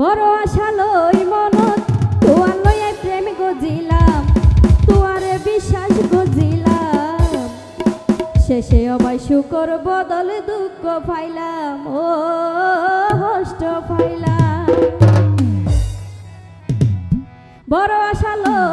বড় আশা লই মনত তোয়ার লয়ে প্রেম গজিলাম তোয়ারে বিশ্বাস গজিলাম। শেষে অবাই শুকর বদলে দুঃখ পাইলাম, ও হষ্ট পাইলাম। বড় আশা লই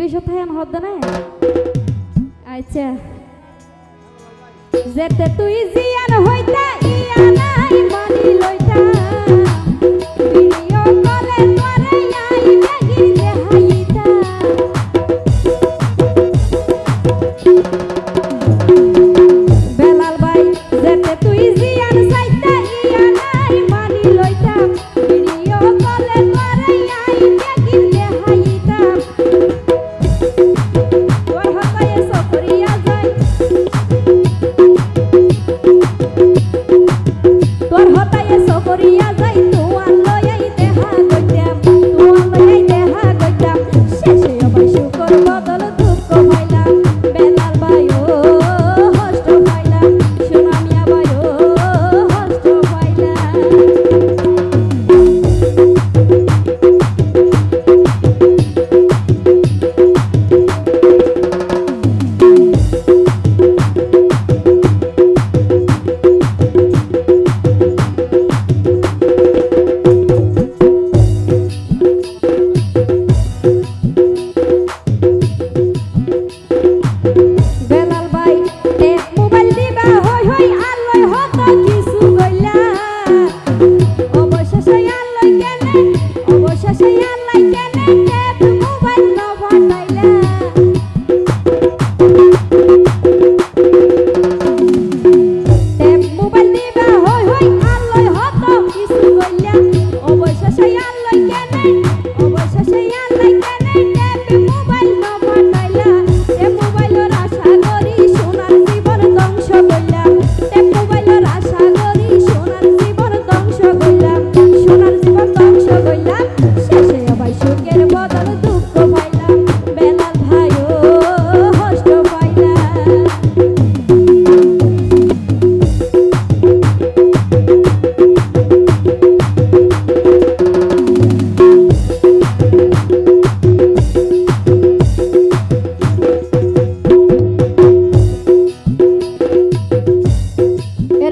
তিরিশ না আচ্ছা। যেতে তুই জিয়ান হইতা বেলাল ভাই, যেতে তুই জিয়ান সাইতা ইয়ানাই মানি লইতা।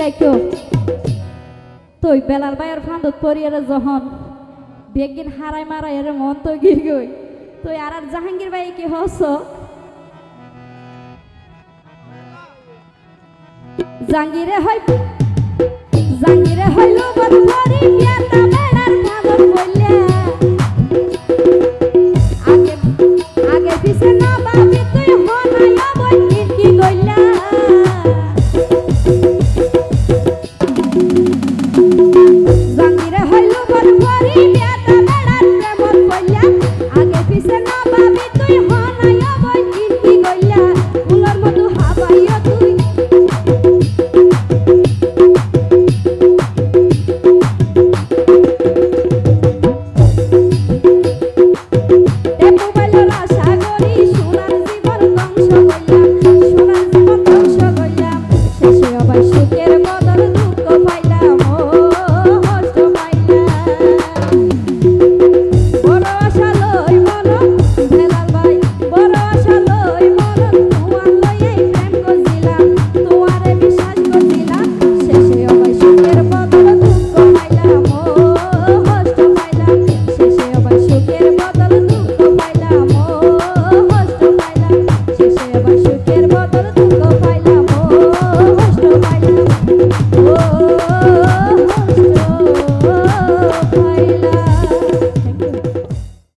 দেখো তুই বেলার বাইয়ের ফান্দত পরিয়ারে যখন। বেগিন হারাই মারাই এর মন তো গির গই। তুই আর আর জাহাঙ্গীর ভাই কি হস? জাহাঙ্গীরে হয় জাহাঙ্গীরে হইল বদলারি